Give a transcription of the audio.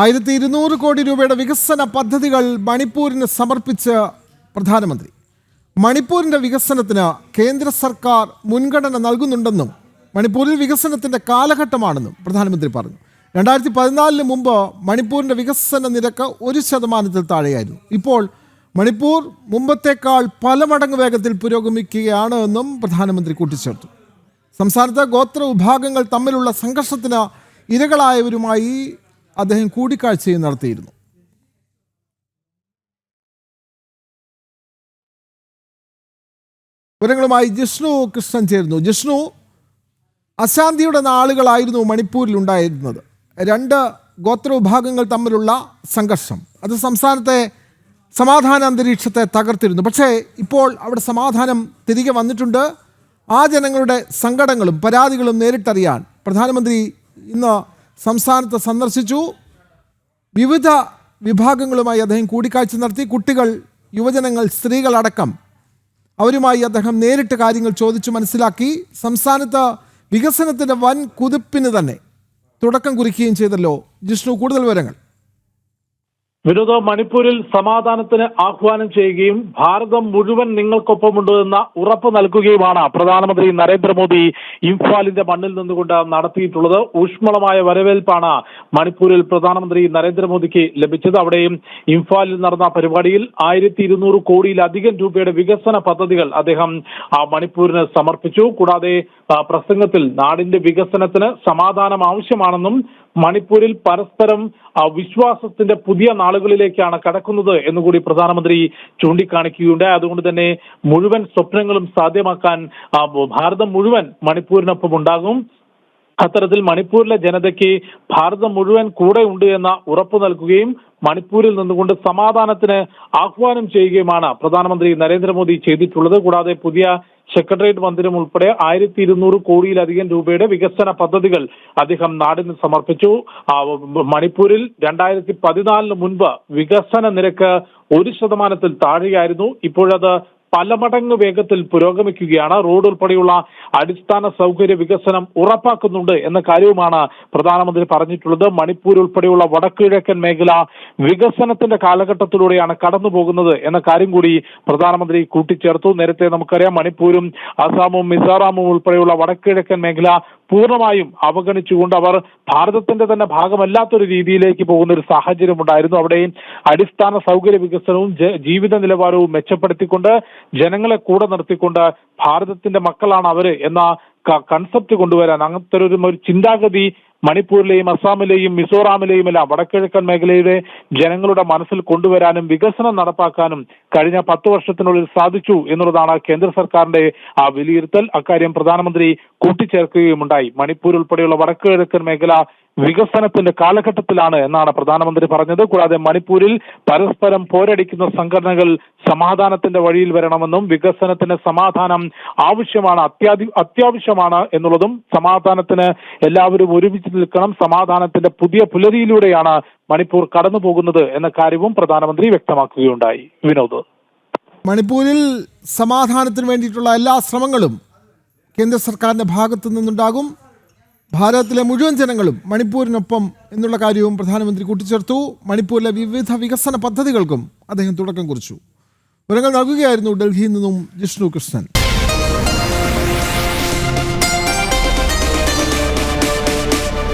ആയിരത്തി ഇരുന്നൂറ് കോടി രൂപയുടെ വികസന പദ്ധതികൾ മണിപ്പൂരിന് സമർപ്പിച്ച് പ്രധാനമന്ത്രി. മണിപ്പൂരിന്റെ വികസനത്തിന് കേന്ദ്ര സർക്കാർ മുൻഗണന നൽകുന്നുണ്ടെന്നും മണിപ്പൂരിൽ വികസനത്തിന്റെ കാലഘട്ടമാണെന്നും പ്രധാനമന്ത്രി പറഞ്ഞു. രണ്ടായിരത്തി പതിനാലിന് മുമ്പ് മണിപ്പൂരിന്റെ വികസന നിരക്ക് ഒരു ശതമാനത്തിൽ താഴെയായിരുന്നു. ഇപ്പോൾ മണിപ്പൂർ മുമ്പത്തേക്കാൾ പല മടങ്ങ് വേഗത്തിൽ പുരോഗമിക്കുകയാണ് എന്നും പ്രധാനമന്ത്രി കൂട്ടിച്ചേർത്തു. സംസ്ഥാനത്ത് ഗോത്ര വിഭാഗങ്ങൾ തമ്മിലുള്ള സംഘർഷത്തിന് ഇരകളായവരുമായി അദ്ദേഹം കൂടിക്കാഴ്ചയും നടത്തിയിരുന്നു. വിവരങ്ങളുമായി ജിഷ്ണു കൃഷ്ണൻ ചേരുന്നു. ജിഷ്ണു അശാന്തിയുടെ നാളുകളായിരുന്നു മണിപ്പൂരിൽ ഉണ്ടായിരുന്നത്. രണ്ട് ഗോത്ര വിഭാഗങ്ങൾ തമ്മിലുള്ള സംഘർഷം. അത് സംസ്ഥാനത്തെ സമാധാന അന്തരീക്ഷത്തെ തകർത്തിരുന്നു. പക്ഷേ ഇപ്പോൾ അവിടെ സമാധാനം തിരികെ വന്നിട്ടുണ്ട്. ആ ജനങ്ങളുടെ സങ്കടങ്ങളും പരാതികളും നേരിട്ടറിയാൻ പ്രധാനമന്ത്രി ഇന്ന് സംസ്ഥാനത്ത് സന്ദർശിച്ചു. വിവിധ വിഭാഗങ്ങളുമായി അദ്ദേഹം കൂടിക്കാഴ്ച നടത്തി. കുട്ടികൾ യുവജനങ്ങൾ സ്ത്രീകളടക്കം അവരുമായി അദ്ദേഹം നേരിട്ട് കാര്യങ്ങൾ ചോദിച്ചു മനസ്സിലാക്കി. സംസ്ഥാനത്ത് വികസനത്തിന്റെ വൻ കുതിപ്പിന് തന്നെ തുടക്കം കുറിക്കുകയും ചെയ്തല്ലോ. ജിഷ്ണു കൂടുതൽ വിവരങ്ങൾ. വിനോദ മണിപ്പൂരിൽ സമാധാനത്തിന് ആഹ്വാനം ചെയ്യുകയും ഭാരതം മുഴുവൻ നിങ്ങൾക്കൊപ്പമുണ്ട് എന്ന ഉറപ്പ് നൽകുകയുമാണ് പ്രധാനമന്ത്രി നരേന്ദ്രമോദി ഇംഫാലിന്റെ മണ്ണിൽ നിന്നുകൊണ്ട് നടത്തിയിട്ടുള്ളത്. ഊഷ്മളമായ വരവേൽപ്പാണ് മണിപ്പൂരിൽ പ്രധാനമന്ത്രി നരേന്ദ്രമോദിക്ക് ലഭിച്ചത്. അവിടെയും ഇംഫാലിൽ നടന്ന പരിപാടിയിൽ ആയിരത്തി ഇരുന്നൂറ് കോടിയിലധികം രൂപയുടെ വികസന പദ്ധതികൾ അദ്ദേഹം ആ, മണിപ്പൂരിന് സമർപ്പിച്ചു. കൂടാതെ പ്രസംഗത്തിൽ നാടിന്റെ വികസനത്തിന് സമാധാനം ആവശ്യമാണെന്നും മണിപ്പൂരിൽ പരസ്പരം വിശ്വാസത്തിന്റെ പുതിയ നാളുകളിലേക്കാണ് കടക്കുന്നത് എന്നുകൂടി പ്രധാനമന്ത്രി ചൂണ്ടിക്കാണിക്കുകയുണ്ടായി. അതുകൊണ്ട് തന്നെ മുഴുവൻ സ്വപ്നങ്ങളും സാധ്യമാക്കാൻ ഭാരതം മുഴുവൻ മണിപ്പൂരിനൊപ്പം ഉണ്ടാകും. അത്തരത്തിൽ മണിപ്പൂരിലെ ജനതയ്ക്ക് ഭാരതം മുഴുവൻ കൂടെ ഉണ്ട് എന്ന ഉറപ്പ് നൽകുകയും മണിപ്പൂരിൽ നിന്നുകൊണ്ട് സമാധാനത്തിന് ആഹ്വാനം ചെയ്യുകയുമാണ് പ്രധാനമന്ത്രി നരേന്ദ്രമോദി ചെയ്തിട്ടുള്ളത്. കൂടാതെ പുതിയ സെക്രട്ടേറിയറ്റ് മന്ദിരം ഉൾപ്പെടെ ആയിരത്തി ഇരുന്നൂറ് കോടിയിലധികം രൂപയുടെ വികസന പദ്ധതികൾ അദ്ദേഹം നാടിന് സമർപ്പിച്ചു. മണിപ്പൂരിൽ രണ്ടായിരത്തി പതിനാലിന് മുൻപ് വികസന നിരക്ക് ഒരു ശതമാനത്തിൽ താഴെയായിരുന്നു. ഇപ്പോഴത് പല മടങ്ങ് വേഗത്തിൽ പുരോഗമിക്കുകയാണ്. റോഡ് ഉൾപ്പെടെയുള്ള അടിസ്ഥാന സൗകര്യ വികസനം ഉറപ്പാക്കുന്നുണ്ട് എന്ന കാര്യവുമാണ് പ്രധാനമന്ത്രി പറഞ്ഞിട്ടുള്ളത്. മണിപ്പൂർ ഉൾപ്പെടെയുള്ള വടക്കുകിഴക്കൻ മേഖല വികസനത്തിന്റെ കാലഘട്ടത്തിലൂടെയാണ് കടന്നു പോകുന്നത് എന്ന കാര്യം കൂടി പ്രധാനമന്ത്രി കൂട്ടിച്ചേർത്തു. നേരത്തെ നമുക്കറിയാം മണിപ്പൂരും അസാമും മിസോറാമും ഉൾപ്പെടെയുള്ള വടക്കുകിഴക്കൻ മേഖല പൂർണമായും അവഗണിച്ചുകൊണ്ട് അവർ ഭാരതത്തിന്റെ തന്നെ ഭാഗമല്ലാത്തൊരു രീതിയിലേക്ക് പോകുന്ന ഒരു സാഹചര്യം ഉണ്ടായിരുന്നു അവിടെയും അടിസ്ഥാന സൗകര്യ വികസനവും ജീവിത നിലവാരവും മെച്ചപ്പെടുത്തിക്കൊണ്ട് ജനങ്ങളെ കൂടെ നിർത്തിക്കൊണ്ട് ഭാരതത്തിന്റെ മക്കളാണ് അവർ എന്ന കൺസെപ്റ്റ് കൊണ്ടുവരാൻ അങ്ങനത്തെ ഒരു ചിന്താഗതി മണിപ്പൂരിലെയും അസാമിലെയും മിസോറാമിലെയും എല്ലാം വടക്കിഴക്കൻ മേഖലയുടെ ജനങ്ങളുടെ മനസ്സിൽ കൊണ്ടുവരാനും വികസനം നടപ്പാക്കാനും കഴിഞ്ഞ പത്ത് വർഷത്തിനുള്ളിൽ സാധിച്ചു എന്നുള്ളതാണ് കേന്ദ്ര സർക്കാരിന്റെ ആ വിലയിരുത്തൽ. അക്കാര്യം പ്രധാനമന്ത്രി കൂട്ടിച്ചേർക്കുകയുമുണ്ടായി. മണിപ്പൂർ ഉൾപ്പെടെയുള്ള വടക്കുകിഴക്കൻ മേഖല വികസനത്തിന്റെ കാലഘട്ടത്തിലാണ് എന്നാണ് പ്രധാനമന്ത്രി പറഞ്ഞത്. കൂടാതെ മണിപ്പൂരിൽ പരസ്പരം പോരടിക്കുന്ന സംഘടനകൾ സമാധാനത്തിന്റെ വഴിയിൽ വരണമെന്നും വികസനത്തിന് സമാധാനം ആവശ്യമാണ് അത്യാധി അത്യാവശ്യമാണ് എന്നുള്ളതും സമാധാനത്തിന് എല്ലാവരും ഒരുമിച്ച് നിൽക്കണം സമാധാനത്തിന്റെ പുതിയ പുലരിയിലൂടെയാണ് മണിപ്പൂർ കടന്നു പോകുന്നത് എന്ന കാര്യവും പ്രധാനമന്ത്രി വ്യക്തമാക്കുകയുണ്ടായി. വിനോദ്. മണിപ്പൂരിൽ സമാധാനത്തിന് വേണ്ടിയിട്ടുള്ള എല്ലാ ശ്രമങ്ങളും കേന്ദ്ര സർക്കാരിന്റെ ഭാഗത്തു നിന്നുണ്ടാകും. ഭാരതത്തിലെ മുഴുവൻ ജനങ്ങളും മണിപ്പൂരിനൊപ്പം എന്നുള്ള കാര്യവും പ്രധാനമന്ത്രി കൂട്ടിച്ചേർത്തു. മണിപ്പൂരിലെ വിവിധ വികസന പദ്ധതികൾക്കും അദ്ദേഹം തുടക്കം കുറിച്ചു. വിവരങ്ങൾ നൽകുകയായിരുന്നു ഡൽഹിയിൽ നിന്നും ജിഷ്ണു കൃഷ്ണൻ.